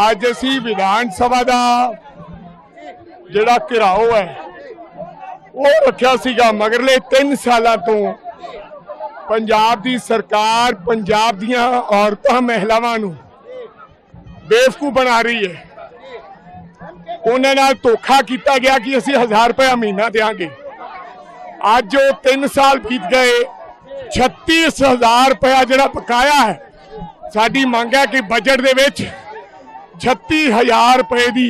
ਅੱਜ ਅਸੀਂ ਵਿਧਾਨ ਸਭਾ ਦਾ ਜਿਹੜਾ ਘਿਰਾਓ ਹੈ, ਉਹ ਰੱਖਿਆ ਸੀਗਾ ਮਗਰਲੇ 3 ਸਾਲਾਂ ਤੋਂ। ਪੰਜਾਬ ਦੀ ਸਰਕਾਰ ਪੰਜਾਬ ਦੀਆਂ ਔਰਤਾਂ, ਮਹਿਲਾਵਾਂ ਨੂੰ ਬੇਵਕੂ ਬਣਾ ਰਹੀ ਹੈ। ਉਹਨਾਂ ਨਾਲ ਧੋਖਾ ਕੀਤਾ ਗਿਆ ਕਿ ਅਸੀਂ 1000 ਰੁਪਏ ਮਹੀਨਾ ਦੇਾਂਗੇ ਅੱਜ ਉਹ 3 ਸਾਲ ਬੀਤ ਗਏ 36000 ਰੁਪਏ ਜਿਹੜਾ ਪਕਾਇਆ ਹੈ, ਸਾਡੀ ਮੰਗ ਹੈ ਕਿ ਬਜਟ ਦੇ ਵਿੱਚ 36000 ਰੁਪਏ ਦੀ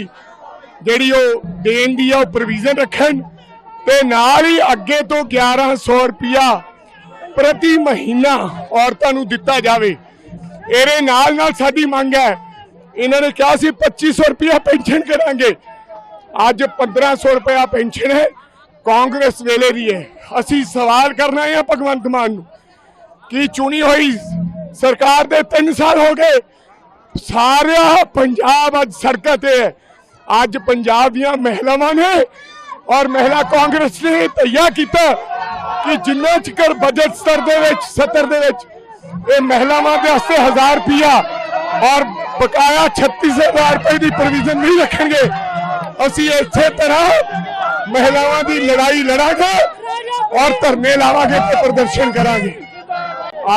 ਜਿਹੜੀ ਉਹ ਦੇਣ ਦੀ ਆ, ਉਹ ਪ੍ਰੋਵੀਜ਼ਨ ਰੱਖਣ ਤੇ ਨਾਲ ਹੀ ਅੱਗੇ ਤੋਂ 1100 ਰੁਪਿਆ ਪ੍ਰਤੀ ਮਹੀਨਾ ਔਰਤਾਂ ਨੂੰ ਦਿੱਤਾ ਜਾਵੇ। ਇਹਦੇ ਨਾਲ ਨਾਲ ਸਾਡੀ ਮੰਗ ਹੈ, ਇਹਨਾਂ ਨੇ ਕਿਹਾ ਸੀ 2500 ਰੁਪਿਆ ਪੈਨਸ਼ਨ ਕਰਾਂਗੇ। ਅੱਜ 1500 ਰੁਪਿਆ ਪੈਨਸ਼ਨ ਹੈ, ਕਾਂਗਰਸ ਵੇਲੇ ਦੀ ਹੈ। ਅਸੀਂ ਸਵਾਲ ਕਰਨਾ ਹੈ ਭਗਵੰਤ ਮਾਨ ਨੂੰ ਕਿ ਚੁਣੀ ਹੋਈ ਸਰਕਾਰ ਦੇ 3 ਸਾਲ ਹੋ ਗਏ ਸਾਰਾ ਪੰਜਾਬ ਅੱਜ ਸੜਕਾਂ ਤੇ ਹੈ। ਅੱਜ ਪੰਜਾਬ ਦੀਆਂ ਮਹਿਲਾਵਾਂ ਨੇ ਔਰ ਮਹਿਲਾ ਕਾਂਗਰਸ ਨੇ ਤੈਯਾ ਕੀਤਾ ਕਿ ਜਿੰਨਾ ਚਿਕਰ ਬਜਟ ਸਤਰ ਦੇ ਵਿੱਚ 70 ਦੇ ਵਿੱਚ, ਇਹ ਮਹਿਲਾਵਾਂ ਦੇ ਵਾਸਤੇ 1000 ਰੁਪਿਆ ਔਰ ਬਕਾਇਆ 36000 ਰੁਪਏ ਦੀ ਪ੍ਰੋਵੀਜ਼ਨ ਨਹੀਂ ਰੱਖਣਗੇ। ਅਸੀਂ ਇਸੇ ਤਰ੍ਹਾਂ ਮਹਿਲਾਵਾਂ ਦੀ ਲੜਾਈ ਲੜਾਂਗੇ ਔਰ ਧਰਨੇ ਲਾਵਾਂਗੇ ਤੇ ਪ੍ਰਦਰਸ਼ਨ ਕਰਾਂਗੇ।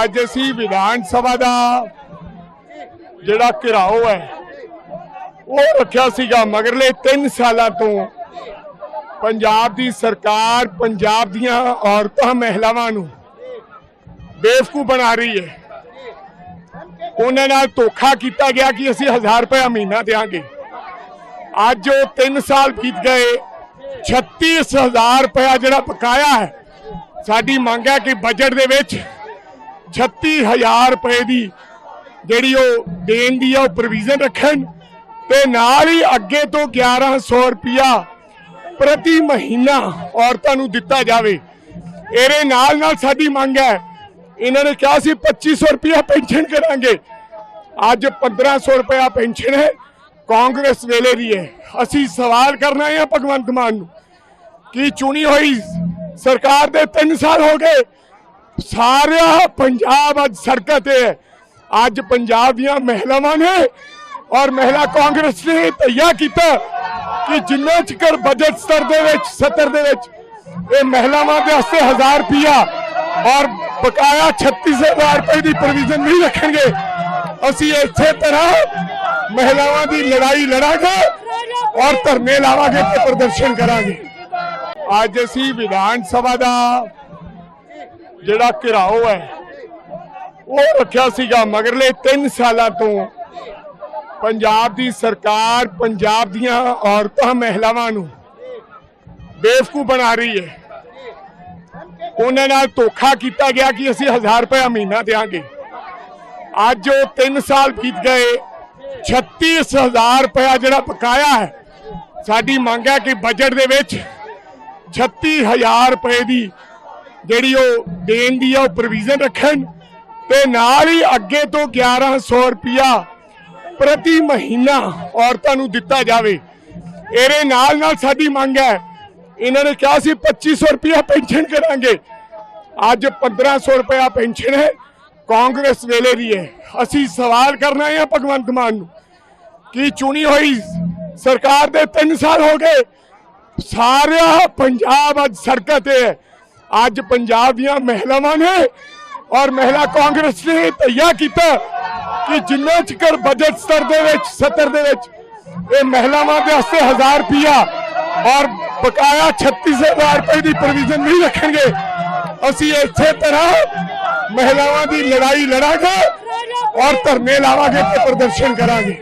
ਅੱਜ ਅਸੀਂ ਵਿਧਾਨ ਸਭਾ ਦਾ ਜਿਹੜਾ ਘਿਰਾਓ ਹੈ, ਉਹ ਰੱਖਿਆ ਸੀਗਾ ਮਗਰਲੇ 3 ਸਾਲਾਂ ਤੋਂ। ਪੰਜਾਬ ਦੀ ਸਰਕਾਰ ਪੰਜਾਬ ਦੀਆਂ ਔਰਤਾਂ, ਮਹਿਲਾਵਾਂ ਨੂੰ ਬੇਵਕੂਫ ਬਣਾ ਰਹੀ ਹੈ। ਉਹਨਾਂ ਨਾਲ ਧੋਖਾ ਕੀਤਾ ਗਿਆ ਕਿ ਅਸੀਂ 1000 ਰੁਪਏ ਮਹੀਨਾ ਦੇਾਂਗੇ ਅੱਜ ਉਹ 3 ਸਾਲ ਬੀਤ ਗਏ 36000 ਰੁਪਏ ਜਿਹੜਾ ਪਕਾਇਆ ਹੈ, ਸਾਡੀ ਮੰਗ ਹੈ ਕਿ ਬਜਟ ਦੇ ਵਿੱਚ 36000 ਰੁਪਏ ਦੀ ਜਿਹੜੀ ਉਹ ਦੇਣ ਦੀ ਆ, ਉਹ ਪ੍ਰੋਵੀਜ਼ਨ ਰੱਖਣ ਤੇ ਨਾਲ ਹੀ ਅੱਗੇ ਤੋਂ 1100 ਰੁਪਿਆ ਪ੍ਰਤੀ ਮਹੀਨਾ ਔਰਤਾਂ ਨੂੰ ਦਿੱਤਾ ਜਾਵੇ। ਇਹਦੇ ਨਾਲ ਨਾਲ ਸਾਡੀ ਮੰਗ ਹੈ, ਇਹਨਾਂ ਨੇ ਕਿਹਾ ਸੀ 2500 ਰੁਪਿਆ ਪੈਨਸ਼ਨ ਕਰਾਂਗੇ। ਅੱਜ 1500 ਰੁਪਿਆ ਪੈਨਸ਼ਨ ਹੈ, ਕਾਂਗਰਸ ਵੇਲੇ ਦੀ ਹੈ। ਅਸੀਂ ਸਵਾਲ ਕਰਨਾ ਹੈ ਭਗਵੰਤ ਮਾਨ ਨੂੰ, ਕਿ ਚੁਣੀ ਹੋਈ ਸਰਕਾਰ ਦੇ 3 ਸਾਲ ਹੋ ਗਏ, ਸਾਰਾ ਪੰਜਾਬ ਅੱਜ ਸੜਕਾਂ ਤੇ ਹੈ। ਅੱਜ ਪੰਜਾਬ ਦੀਆਂ ਮਹਿਲਾਵਾਂ ਨੇ ਔਰ ਮਹਿਲਾ ਕਾਂਗਰਸ ਨੇ ਤੈਯਾ ਕੀਤਾ ਕਿ ਜਿੰਨਾ ਚਿਕਰ ਬਜਟ ਸਤਰ ਦੇ ਵਿੱਚ, ਸਤਰ ਦੇ ਵਿੱਚ, ਇਹ ਮਹਿਲਾਵਾਂ ਦੇ ਵਾਸਤੇ 1000 ਰੁਪਿਆ ਔਰ ਬਕਾਇਆ 36000 ਰੁਪਏ ਦੀ ਪ੍ਰੋਵੀਜ਼ਨ ਨਹੀਂ ਰੱਖਣਗੇ। ਅਸੀਂ ਇਸੇ ਤਰ੍ਹਾਂ ਮਹਿਲਾਵਾਂ ਦੀ ਲੜਾਈ ਲੜਾਂਗੇ ਔਰ ਧਰਨੇ ਲਾਵਾਂਗੇ ਤੇ ਪ੍ਰਦਰਸ਼ਨ ਕਰਾਂਗੇ। ਅੱਜ ਅਸੀਂ ਵਿਧਾਨ ਸਭਾ ਦਾ ਜਿਹੜਾ ਘਿਰਾਓ ਹੈ ਉਹ ਰੱਖਿਆ ਸੀਗਾ, ਮਗਰਲੇ 3 ਸਾਲਾਂ ਤੋਂ। ਪੰਜਾਬ ਦੀ ਸਰਕਾਰ ਪੰਜਾਬ ਦੀਆਂ ਔਰਤਾਂ, ਮਹਿਲਾਵਾਂ ਨੂੰ ਬੇਵਕੂ ਬਣਾ ਰਹੀ ਹੈ। ਉਹਨਾਂ ਨਾਲ ਧੋਖਾ ਕੀਤਾ ਗਿਆ ਕਿ ਅਸੀਂ 1000 ਰੁਪਏ ਮਹੀਨਾ ਦੇਾਂਗੇ ਅੱਜ ਉਹ 3 ਸਾਲ ਬੀਤ ਗਏ 36000 ਰੁਪਏ ਜਿਹੜਾ ਪਕਾਇਆ ਹੈ, ਸਾਡੀ ਮੰਗ ਹੈ ਕਿ ਬਜਟ ਦੇ ਵਿੱਚ 36000 ਰੁਪਏ ਦੀ ਜਿਹੜੀ ਉਹ ਦੇਣ ਦੀ ਆ ਉਹ ਪ੍ਰੋਵੀਜ਼ਨ ਰੱਖਣ। ਤੇ ਨਾਲ ਹੀ ਅੱਗੇ ਤੋਂ 1100 ਰੁਪਿਆ ਪ੍ਰਤੀ ਮਹੀਨਾ ਔਰਤਾਂ ਨੂੰ ਦਿੱਤਾ ਜਾਵੇ। ਇਹਦੇ ਨਾਲ ਨਾਲ ਸਾਡੀ ਮੰਗ ਹੈ, ਇਹਨਾਂ ਨੇ ਕਿਹਾ ਸੀ 2500 ਰੁਪਿਆ ਪੈਨਸ਼ਨ ਕਰਾਂਗੇ। ਅੱਜ 1500 ਰੁਪਿਆ ਪੈਨਸ਼ਨ ਹੈ, ਕਾਂਗਰਸ ਵੇਲੇ ਦੀ ਹੈ। ਅਸੀਂ ਸਵਾਲ ਕਰਨਾ ਹੈ ਭਗਵੰਤ ਮਾਨ ਨੂੰ, ਕਿ ਚੁਣੀ ਹੋਈ ਸਰਕਾਰ ਦੇ 3 ਸਾਲ ਹੋ ਗਏ, ਸਾਰਾ ਪੰਜਾਬ ਅੱਜ ਸੜਕਾਂ ਤੇ ਹੈ। ਅੱਜ ਪੰਜਾਬ ਦੀਆਂ ਮਹਿਲਾਵਾਂ ਨੇ ਔਰ ਮਹਿਲਾ ਕਾਂਗਰਸ ਨੇ ਤੈਯਾ ਕੀਤਾ ਕਿ ਜਿੰਨਾ ਚਿਕਰ ਬਜਟ ਸਤਰ ਦੇ ਵਿੱਚ, ਸਤਰ ਦੇ ਵਿੱਚ, ਇਹ ਮਹਿਲਾਵਾਂ ਦੇ ਵਾਸਤੇ 1000 ਰੁਪਿਆ ਔਰ ਬਕਾਇਆ 36000 ਰੁਪਏ ਦੀ ਪ੍ਰੋਵੀਜ਼ਨ ਨਹੀਂ ਰੱਖਣਗੇ। ਅਸੀਂ ਇਸੇ ਤਰ੍ਹਾਂ ਮਹਿਲਾਵਾਂ ਦੀ ਲੜਾਈ ਲੜਾਂਗੇ ਔਰ ਧਰਨੇ ਲਾਵਾਂਗੇ ਤੇ ਪ੍ਰਦਰਸ਼ਨ ਕਰਾਂਗੇ।